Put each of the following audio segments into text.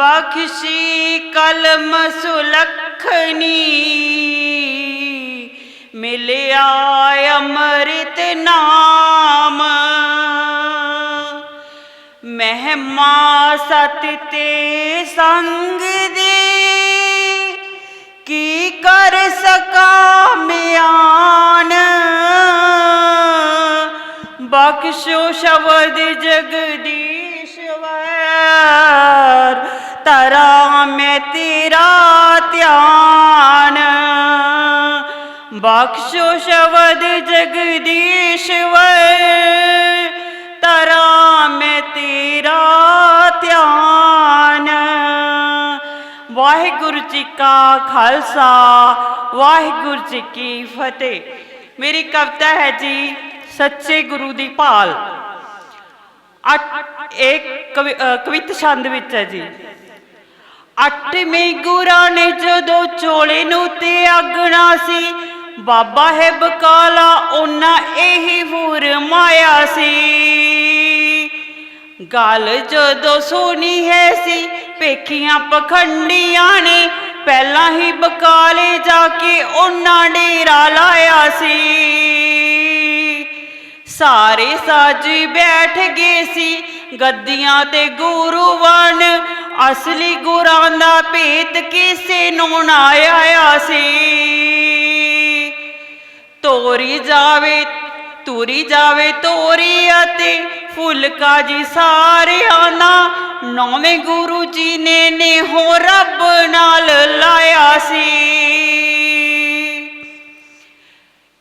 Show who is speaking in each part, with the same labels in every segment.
Speaker 1: ਬਖਸ਼ੀ ਕਲਮ ਸੁਲਖਣੀ ਮਿਲਿਆ ਅੰਮ੍ਰਿਤ ਨਾਮ। ਮਹਿਮਾ ਸਤ ਤੇ ਸੰਗ ਦੀ ਕੀ ਕਰ ਸਕਾ ਮਿਆਨ? ਬਖਸ਼ੋ ਸ਼ਬਦ ਜਗਦੀਸ਼ਵਰ ਤਰਾ ਮੈਂ ਤੇਰਾ ਧਿਆਨ। ਬਖਸ਼ੋ ਸ਼ਬਦ ਜਗਦੀਸ਼ਵਰ ਤਰਾ ਮੈਂ ਤੇਰਾ ਧਿਆਨ। ਵਾਹਿਗੁਰੂ ਜੀ ਕਾ ਖਾਲਸਾ ਵਾਹਿਗੁਰੂ ਜੀ ਕੀ ਫਤਿਹ। ਮੇਰੀ ਕਵਿਤਾ ਹੈ ਜੀ ਸੱਚੇ ਗੁਰੂ ਦੀ ਭਾਲ। ਇੱਕ ਕਵਿ- ਅ, ਕਵਿਤ ਛੰਦ ਵਿੱਚ ਹੈ ਜੀ। ਅੱਠਵੇਂ ਗੁਰਾਂ ਨੇ ਜਦੋਂ ਚੋਲੇ ਨੂੰ ਤੇ ਅਗਣਾ ਸੀ, ਬਾਬਾ ਹੈ ਬਕਾਲਾ ਉਹਨਾਂ ਇਹੀ ਫੁਰਮਾਇਆ ਸੀ। ਗੱਲ ਜਦੋਂ ਸੁਣੀ ਹੈ ਸੀ ਪੇਖੀਆਂ ਪਖੰਡੀਆਂ ਨੇ ਪਹਿਲਾਂ ਹੀ ਬਕਾਲੇ ਜਾ ਕੇ ਉਹਨਾਂ ਡੇਰਾ ਲਾਇਆ ਸੀ। ਸਾਰੇ ਸਾਜ ਬੈਠ ਗਏ ਸੀ, ਗੱਦੀਆਂ ਤੇ ਗੁਰੂ ਗੁਰੂਵਨ ਅਸਲੀ ਗੁਰਾਂ ਦਾ ਭੇਤ ਕਿਸੇ ਨੂੰ ਨਾ ਆਇਆ ਸੀ। ਤੋਰੀ ਜਾਵੇ, ਤੂਰੀ ਜਾਵੇ ਤੋਰੀ ਅਤੇ ਫੁਲਕਾ ਜੀ ਸਾਰਿਆਂ ਦਾ ਨੌਵੇਂ ਗੁਰੂ ਜੀ ਨੇ ਨੇ ਹੋ ਰੱਬ ਨਾਲ ਲਾਇਆ ਸੀ।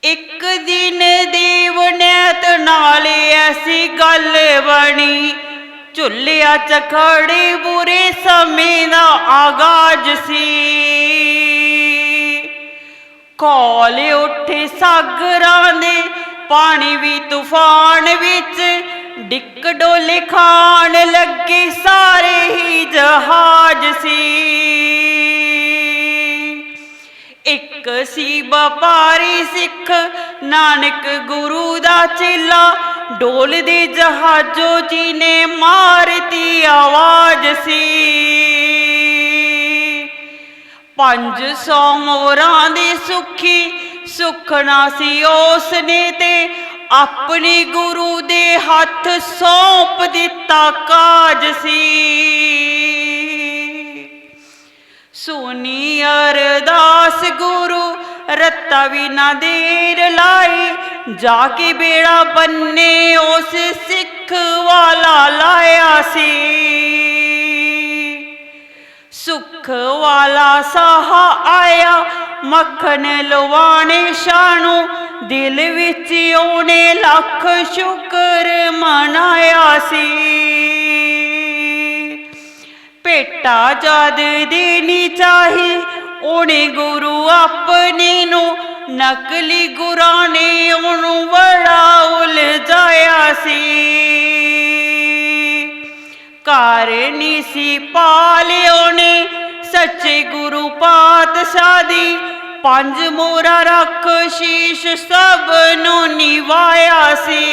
Speaker 1: ਇੱਕ ਦਿਨ ਦੇਵ ਨੈਤ ਨਾਲ ਐਸੀ ਗੱਲ ਬਣੀ ਝੁੱਲਿਆ ਚਖੜੇ ਬੁਰੇ ਸਮੇਂ ਦਾ ਆਗਾਜ਼ ਸੀ। ਕੋਲ ਉੱਠੇ ਸਾਗਰਾਂ ਦੇ ਪਾਣੀ ਵੀ ਤੂਫਾਨ ਵਿੱਚ, ਡਿੱਕ ਡੋਲੇ ਖਾਣ ਲੱਗੇ ਸਾਰੇ ਹੀ ਜਹਾਜ਼ ਸੀ। ਇੱਕ ਸੀ ਵਪਾਰੀ ਸਿੱਖ, ਨਾਨਕ ਗੁਰੂ ਦਾ ਚੇਲਾ ਡੋਲਦੇ ਜਹਾਜ਼ੋ ਜੀ ਨੇ ਮਾਰਤੀ ਆਵਾਜ਼ ਸੀ। ਪੰਜ ਸੌ ਮੋਰਾਂ ਦੀ ਸੁਖੀ ਸੁਖਣਾ ਸੀ ਉਸ ਨੇ ਤੇ। ਆਪਣੀ ਗੁਰੂ ਦੇ ਹੱਥ ਸੌਂਪ ਦਿੱਤਾ ਕਾਜ ਸੀ। ਸੁਨੀ ਅਰਦਾਸ ਗੁਰੂ ਰੱਤਾ ਵੀ ਨਾ ਦੇਰ ਲਾਈ ਜਾ ਕੇ ਬੇੜਾ ਬੰਨੇ, ਉਸ ਸਿੱਖ ਵਾਲਾ ਲਾਇਆ ਸੀ। ਸੁਖ ਵਾਲਾ ਸਾਹਾ ਆਇਆ, ਮੱਖਣ ਲਵਾਣੇ ਸ਼ਾਨੂ ਦਿਲ ਵਿੱਚ ਉਹਨੇ ਲੱਖ ਸ਼ੁਕਰ ਮਨਾਇਆ ਸੀ। ਭੇਟਾ ਜਦ ਦੇਣੀ ਚਾਹੀ, ਉਹਨੇ ਗੁਰੂ ਆਪਣੇ ਨੂੰ ਨਕਲੀ ਗੁਰਾਂ ਨੇ ਉਹਨੂੰ ਬੜਾ ਉਲਝਾਇਆ ਸੀ। ਘਰ ਕਾਰਨੀ ਸੀ ਪਾਲਿਓ ਨੇ, ਸੱਚੇ ਗੁਰੂ ਪਾਤਸ਼ਾਹ ਦੀ। ਪੰਜ ਮੋਰਾ ਰੱਖ ਸ਼ੀਸ਼ ਸਭ ਨੂੰ ਨਿਵਾਇਆ ਸੀ।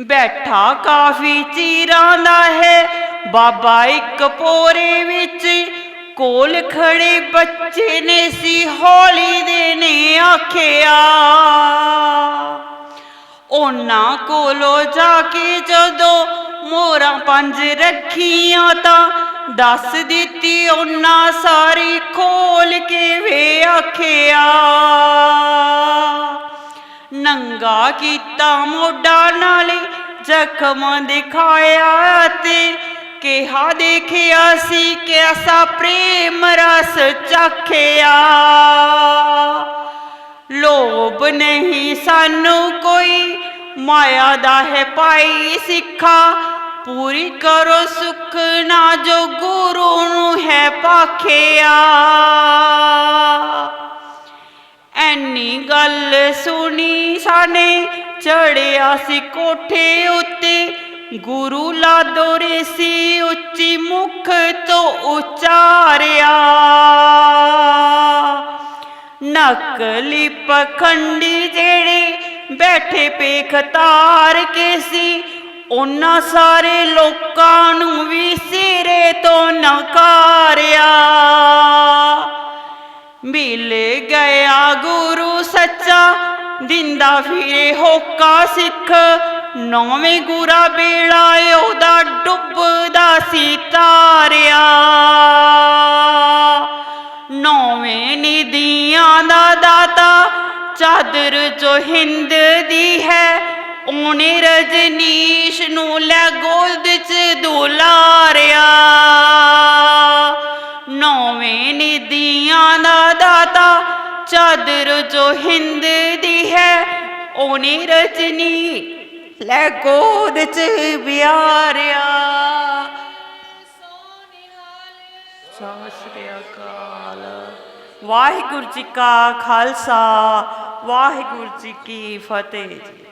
Speaker 1: ਬੈਠਾ ਕਾਫੀ ਚੀਰਾਂ ਦਾ ਹੈ, ਬਾਬਾ ਇੱਕ ਪੋਰੇ ਵਿੱਚ ਕੋਲ ਖੜੇ ਬੱਚੇ ਨੇ ਸੀ, ਹੌਲੀ ਦੇ ਨੇ ਆਖਿਆ। ਉਹਨਾਂ ਕੋਲੋਂ ਜਾ ਕੇ ਜਦੋਂ ਮੋਰਾਂ ਪੰਜ ਰੱਖੀਆਂ ਤਾਂ ਦੱਸ ਦਿੱਤੀ ਉਹਨਾਂ ਸਾਰੀ ਖੋਲ ਕੇ ਵੇ ਆਖਿਆ। ਨੰਗਾ ਕੀਤਾ ਮੋਢਾ ਨਾਲੇ ਜ਼ਖਮ ਦਿਖਾਇਆ ਤੇ ਕਿਹਾ ਦੇਖਿਆ ਸੀ ਕਿਸਾ ਪ੍ਰੇਮ ਰਸ ਚਖਿਆ। ਲੋਭ ਨਹੀਂ ਸਾਨੂੰ ਕੋਈ, ਮਾਇਆ ਦਾ ਹੈ ਪਾਈ ਸਿੱਖਾ। ਪੂਰੀ ਕਰੋ ਸੁਖ ਨਾ ਜੋ ਗੁਰੂ ਨੂੰ ਹੈ ਪਾਖਿਆ ਐਨੀ ਗੱਲ ਸੁਣੀ ਸਾਨੇ ਚੜਿਆ ਸੀ ਕੋਠੇ ਉੱਤੇ। ਗੁਰੂ ਲਾ ਦੋਰੇ ਸੀ ਉੱਚੀ ਮੁਖ ਤੋਂ ਉਚਾਰਿਆ। ਨਕਲੀ ਪਖੰਡੀ ਜਿਹੜੇ ਬੈਠੇ ਪੇਖ ਕੇ ਸੀ, ਉਹਨਾਂ ਸਾਰੇ ਲੋਕਾਂ ਨੂੰ ਵੀ ਸਿਰੇ ਤੋਂ ਨਕਾਰਿਆ। ਮਿਲ ਗਿਆ ਗੁਰੂ ਸੱਚਾ, ਦਿੰਦਾ ਫਿਰੇ ਹੋਕਾ ਸਿੱਖ ਨੌਵੇਂ ਗੁਰਾ ਬੇੜਾ ਉਹਦਾ ਡੁੱਬਦਾ ਸੀ ਤਾਰਿਆ। ਨੌਵੇਂ ਨਿਧੀਆਂ ਦਾ ਦਾਤਾ, ਚਾਦਰ ਜੋ ਹਿੰਦ ਦੀ ਹੈ ਉਹਨੇ ਰਜਨੀਸ਼ ਨੂੰ ਲੈ ਗੋਦ ਚ ਦੁਲਾਰਿਆ। ਨੌਵੇਂ ਨਿਧੀਆਂ ਦਾ ਦਾਤਾ, ਚਾਦਰ ਜੋ ਹਿੰਦ ਦੀ ਹੈ ਉਹਨੇ ਰਜਨੀ ਲੈ ਗੋਦ ਚ ਵਿਆਰਿਆ। ਸਤਿ ਸ੍ਰੀ ਅਕਾਲ। ਵਾਹਿਗੁਰੂ ਜੀ ਕਾ ਖਾਲਸਾ, ਵਾਹਿਗੁਰੂ ਜੀ ਕੀ ਫਤਿਹ ਜੀ।